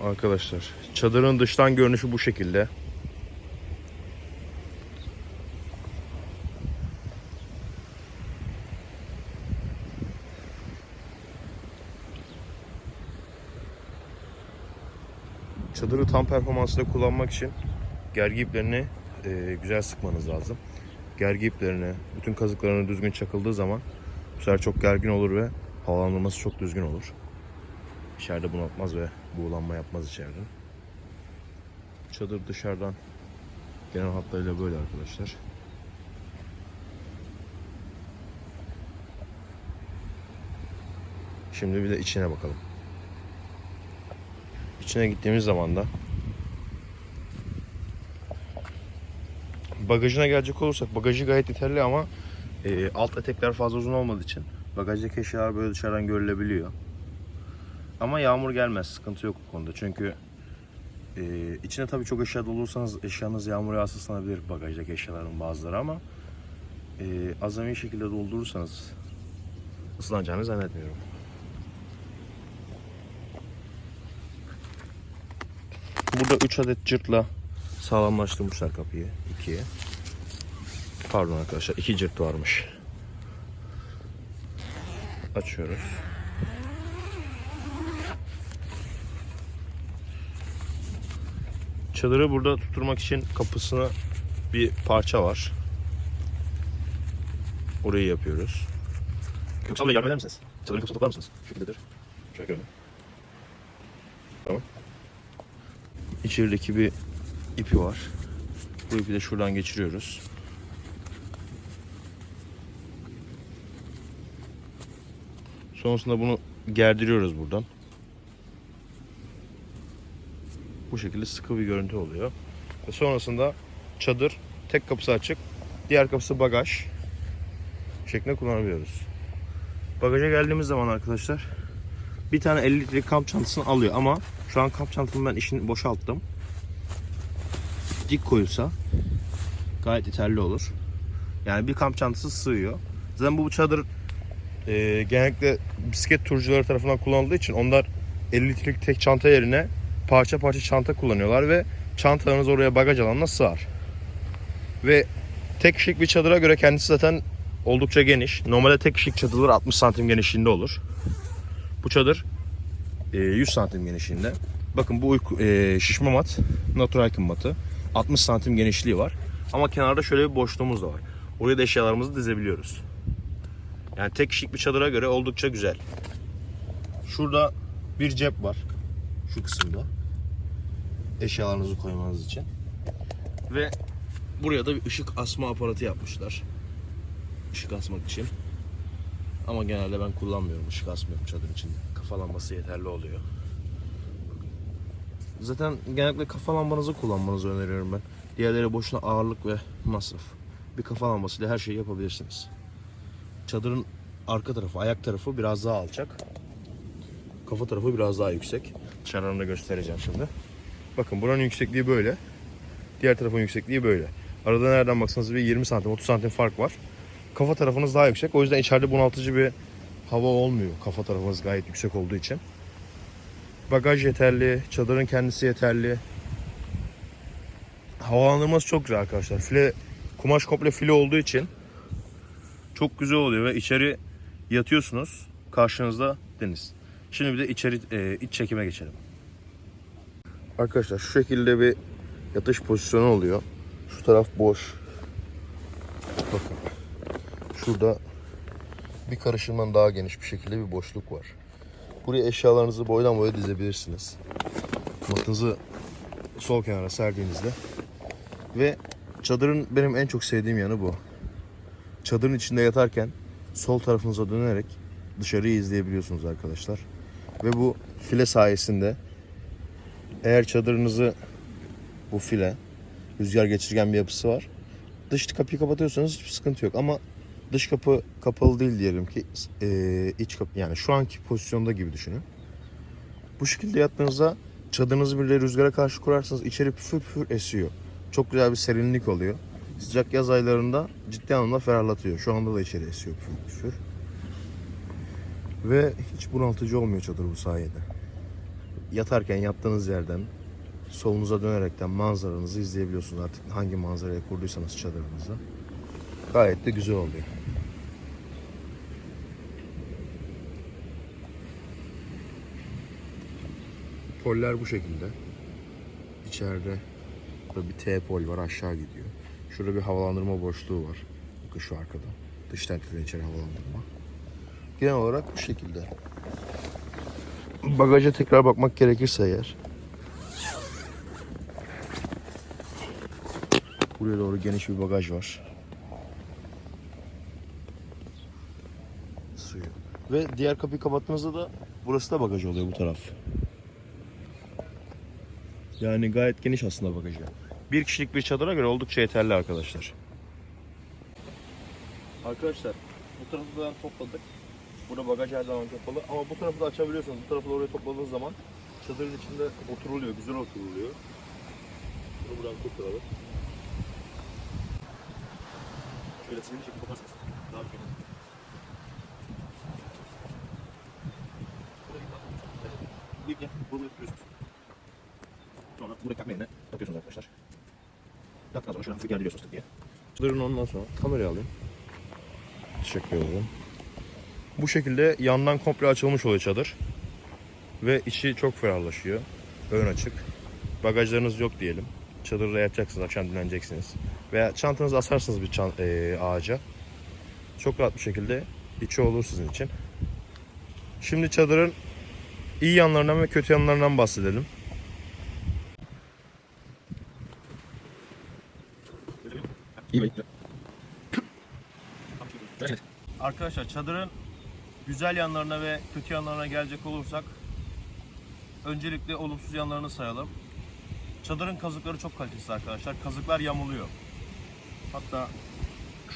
Arkadaşlar çadırın dıştan görünüşü bu şekilde. Çadırı tam performansla kullanmak için gergi iplerini e, güzel sıkmanız lazım. Gergi iplerini, bütün kazıklarını düzgün çakıldığı zaman bu sefer çok gergin olur ve havalandırması çok düzgün olur. İçeride bunaltmaz ve buğulanma yapmaz içeride. Çadır dışarıdan genel hatlarıyla böyle arkadaşlar. Şimdi bir de içine bakalım. İçine gittiğimiz zaman da bagajına gelecek olursak bagajı gayet yeterli ama e, alt etekler fazla uzun olmadığı için bagajdaki eşyalar böyle dışarıdan görülebiliyor. Ama yağmur gelmez. Sıkıntı yok bu konuda. Çünkü e, içine tabii çok eşya dolursanız eşyanız yağmur yağsa ıslanabilir bagajdaki eşyaların bazıları ama e, azami şekilde doldurursanız ıslanacağını zannetmiyorum. Burada 3 adet cırtla sağlamlaştırmışlar kapıyı. 2'ye. Pardon arkadaşlar 2 cırt varmış. Açıyoruz. Çadırı burada tutturmak için kapısına bir parça var. Orayı yapıyoruz. Köksal Bey yardım eder misiniz? Çadırın kapısını toplar mısınız? Şu şekildedir. Şöyle görün. Tamam. İçerideki bir ipi var. Bu ipi de şuradan geçiriyoruz. Sonrasında bunu gerdiriyoruz buradan. Bu şekilde sıkı bir görüntü oluyor. Ve sonrasında çadır tek kapısı açık, diğer kapısı bagaj şeklinde kullanabiliyoruz. Bagaja geldiğimiz zaman arkadaşlar bir tane 50 litrelik kamp çantasını alıyor ama şu an kamp çantamı ben işini boşalttım. Dik koyulsa gayet yeterli olur. Yani bir kamp çantası sığıyor. Zaten bu çadır e, genellikle bisiklet turcuları tarafından kullanıldığı için onlar 50 litrelik tek çanta yerine parça parça çanta kullanıyorlar ve çantalarınız oraya bagaj alanına sığar. Ve tek kişilik bir çadıra göre kendisi zaten oldukça geniş. Normalde tek kişilik çadırlar 60 santim genişliğinde olur. Bu çadır e, 100 santim genişliğinde. Bakın bu uyku, e, şişme mat, Natural Hiking matı. 60 santim genişliği var. Ama kenarda şöyle bir boşluğumuz da var. Oraya da eşyalarımızı dizebiliyoruz. Yani tek kişilik bir çadıra göre oldukça güzel. Şurada bir cep var. Şu kısımda. Eşyalarınızı koymanız için. Ve buraya da bir ışık asma aparatı yapmışlar. Işık asmak için. Ama genelde ben kullanmıyorum. ışık asmıyorum çadır için. Kafa lambası yeterli oluyor. Zaten genellikle kafa lambanızı kullanmanızı öneriyorum ben. Diğerleri boşuna ağırlık ve masraf. Bir kafa lambasıyla her şeyi yapabilirsiniz. Çadırın arka tarafı, ayak tarafı biraz daha alçak. Kafa tarafı biraz daha yüksek. Dışarıdan da göstereceğim şimdi. Bakın buranın yüksekliği böyle. Diğer tarafın yüksekliği böyle. Arada nereden baksanız bir 20 santim, 30 santim fark var. Kafa tarafınız daha yüksek. O yüzden içeride bunaltıcı bir hava olmuyor. Kafa tarafınız gayet yüksek olduğu için. Bagaj yeterli, çadırın kendisi yeterli. Havalandırması çok güzel arkadaşlar. File, kumaş komple file olduğu için çok güzel oluyor ve içeri yatıyorsunuz. Karşınızda deniz. Şimdi bir de içeri e, iç çekime geçelim. Arkadaşlar şu şekilde bir yatış pozisyonu oluyor. Şu taraf boş. Bakın. Şurada bir karışımdan daha geniş bir şekilde bir boşluk var. Buraya eşyalarınızı boydan boya dizebilirsiniz. Matınızı sol kenara serdiğinizde ve çadırın benim en çok sevdiğim yanı bu. Çadırın içinde yatarken sol tarafınıza dönerek dışarıyı izleyebiliyorsunuz arkadaşlar. Ve bu file sayesinde eğer çadırınızı bu file rüzgar geçirgen bir yapısı var. Dış kapıyı kapatıyorsanız hiçbir sıkıntı yok ama dış kapı kapalı değil diyelim ki eee, iç kapı yani şu anki pozisyonda gibi düşünün. Bu şekilde yattığınızda çadırınızı bile rüzgara karşı kurarsanız içeri püfür püfür esiyor. Çok güzel bir serinlik oluyor. Sıcak yaz aylarında ciddi anlamda ferahlatıyor. Şu anda da içeri esiyor püfür püfür. Ve hiç bunaltıcı olmuyor çadır bu sayede. Yatarken yattığınız yerden solunuza dönerekten manzaranızı izleyebiliyorsunuz artık hangi manzaraya kurduysanız çadırınızı. Gayet de güzel oluyor. Poller bu şekilde. İçeride burada bir T pol var aşağı gidiyor. Şurada bir havalandırma boşluğu var. Bakın şu arkada. Dış tentreden içeri havalandırma. Genel olarak bu şekilde. Bagaja tekrar bakmak gerekirse eğer. Buraya doğru geniş bir bagaj var. Suyu. Ve diğer kapıyı kapattığınızda da burası da bagaj oluyor bu taraf. Yani gayet geniş aslında bagajı. Bir kişilik bir çadıra göre oldukça yeterli arkadaşlar. Arkadaşlar bu tarafı da topladık. Burada bagaj her zaman kapalı ama bu tarafı da açabiliyorsunuz. Bu tarafı da oraya topladığınız zaman çadırın içinde oturuluyor, güzel oturuluyor. Bunu buradan kurtaralım. Şöyle senin şekilde kaparsanız daha güzel. İlk gel, bunu yapıyorsunuz. Sonra buraya takma yerine takıyorsunuz arkadaşlar. Taktıktan sonra şöyle hafif gerdiriyorsunuz diye. Çadırın ondan sonra kamerayı alayım. Teşekkür ederim. Bu şekilde yandan komple açılmış oluyor çadır. Ve içi çok ferahlaşıyor. Ön açık. Bagajlarınız yok diyelim. Çadırda yatacaksınız, akşam dinleneceksiniz. Veya çantanızı asarsınız bir çan- eee, ağaca. Çok rahat bir şekilde içi olur sizin için. Şimdi çadırın iyi yanlarından ve kötü yanlarından bahsedelim. Arkadaşlar çadırın güzel yanlarına ve kötü yanlarına gelecek olursak öncelikle olumsuz yanlarını sayalım. Çadırın kazıkları çok kalitesiz arkadaşlar. Kazıklar yamuluyor. Hatta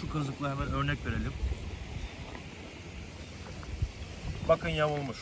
şu kazıkla hemen örnek verelim. Bakın yamulmuş.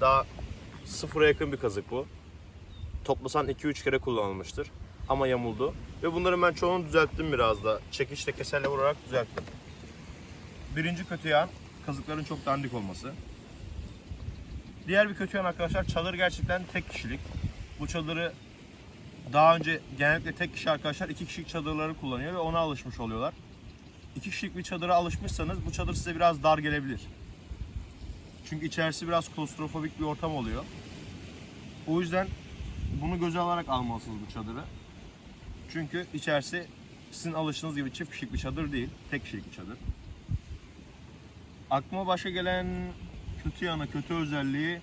Daha sıfıra yakın bir kazık bu. Toplasan 2-3 kere kullanılmıştır. Ama yamuldu. Ve bunların ben çoğunu düzelttim biraz da. Çekiçle keserle vurarak düzelttim. Birinci kötü yan kazıkların çok dandik olması. Diğer bir kötü yan arkadaşlar çadır gerçekten tek kişilik. Bu çadırı daha önce genellikle tek kişi arkadaşlar iki kişilik çadırları kullanıyor ve ona alışmış oluyorlar. İki kişilik bir çadıra alışmışsanız bu çadır size biraz dar gelebilir. Çünkü içerisi biraz klostrofobik bir ortam oluyor. O yüzden bunu göze alarak almalısınız bu çadırı. Çünkü içerisi sizin alıştığınız gibi çift kişilik bir çadır değil, tek kişilik bir çadır. Aklıma başka gelen kötü yanı, kötü özelliği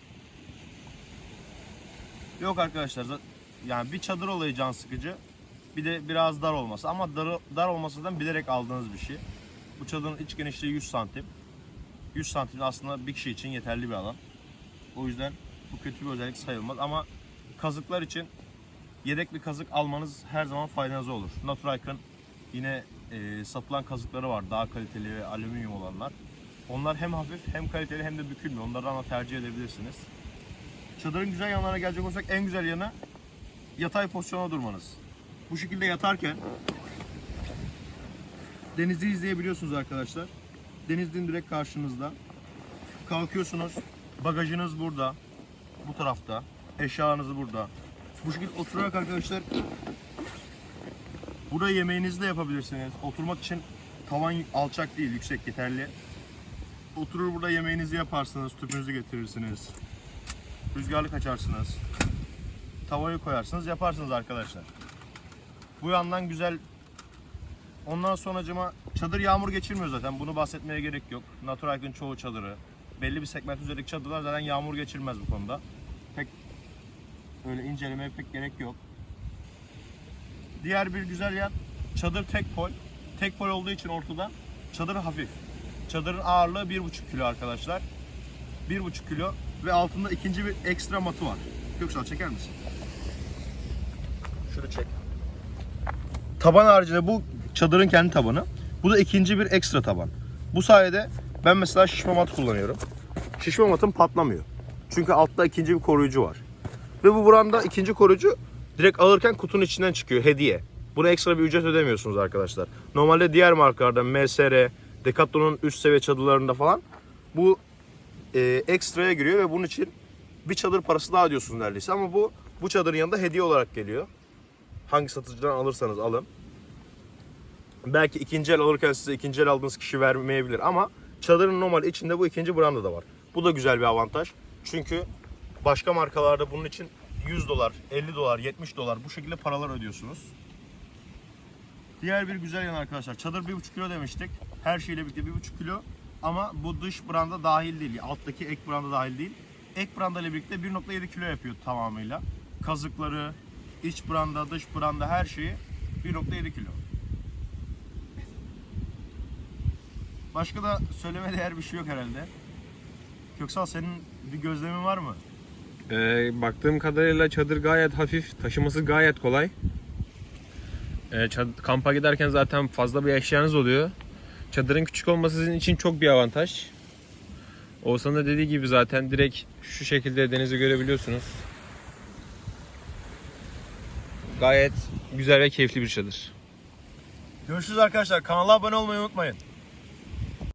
yok arkadaşlar. Yani bir çadır olayı can sıkıcı. Bir de biraz dar olması. Ama dar, dar olmasından bilerek aldığınız bir şey. Bu çadırın iç genişliği 100 santim. 100 santim aslında bir kişi için yeterli bir alan. O yüzden bu kötü bir özellik sayılmaz. Ama kazıklar için yedek bir kazık almanız her zaman faydanıza olur. Naturike'ın yine e, satılan kazıkları var. Daha kaliteli ve alüminyum olanlar. Onlar hem hafif hem kaliteli hem de bükülmüyor. Onlardan da tercih edebilirsiniz. Çadırın güzel yanlarına gelecek olsak en güzel yanı yatay pozisyona durmanız. Bu şekilde yatarken denizi izleyebiliyorsunuz arkadaşlar. Denizin direkt karşınızda. Kalkıyorsunuz. Bagajınız burada. Bu tarafta. Eşyalarınız burada. Bu şekilde oturarak arkadaşlar burada yemeğinizi de yapabilirsiniz. Oturmak için tavan alçak değil, yüksek yeterli. Oturur burada yemeğinizi yaparsınız, tüpünüzü getirirsiniz. Rüzgarlık açarsınız. Tavayı koyarsınız, yaparsınız arkadaşlar. Bu yandan güzel. Ondan sonracıma çadır yağmur geçirmiyor zaten. Bunu bahsetmeye gerek yok. Natural'ın çoğu çadırı. Belli bir segment üzerindeki çadırlar zaten yağmur geçirmez bu konuda. Pek öyle incelemeye pek gerek yok. Diğer bir güzel yan çadır tek pol. Tek pol olduğu için ortada çadır hafif. Çadırın ağırlığı 1,5 kilo arkadaşlar. 1,5 kilo ve altında ikinci bir ekstra matı var. Göksal çeker misin? Şunu çek. Taban haricinde bu çadırın kendi tabanı. Bu da ikinci bir ekstra taban. Bu sayede ben mesela şişme mat kullanıyorum. Şişme matım patlamıyor. Çünkü altta ikinci bir koruyucu var. Ve bu buranda ikinci koruyucu direkt alırken kutunun içinden çıkıyor hediye. Buna ekstra bir ücret ödemiyorsunuz arkadaşlar. Normalde diğer markalarda MSR, Decathlon'un üst seviye çadırlarında falan bu e, ekstraya giriyor ve bunun için bir çadır parası daha ödüyorsunuz neredeyse ama bu bu çadırın yanında hediye olarak geliyor. Hangi satıcıdan alırsanız alın. Belki ikinci el alırken size ikinci el aldığınız kişi vermeyebilir ama çadırın normal içinde bu ikinci branda da var. Bu da güzel bir avantaj. Çünkü başka markalarda bunun için 100 dolar, 50 dolar, 70 dolar bu şekilde paralar ödüyorsunuz. Diğer bir güzel yan arkadaşlar. Çadır 1,5 kilo demiştik. Her şeyle birlikte 1,5 kilo. Ama bu dış branda dahil değil. Alttaki ek branda dahil değil. Ek branda ile birlikte 1,7 kilo yapıyor tamamıyla. Kazıkları, iç branda, dış branda her şeyi 1,7 kilo. Başka da söyleme değer bir şey yok herhalde. Köksal senin bir gözlemin var mı? Ee, baktığım kadarıyla çadır gayet hafif, taşıması gayet kolay. Ee, kampa giderken zaten fazla bir eşyanız oluyor. Çadırın küçük olması sizin için çok bir avantaj. Oğuzhan'ın da dediği gibi zaten direkt şu şekilde denizi görebiliyorsunuz. Gayet güzel ve keyifli bir çadır. Görüşürüz arkadaşlar. Kanala abone olmayı unutmayın.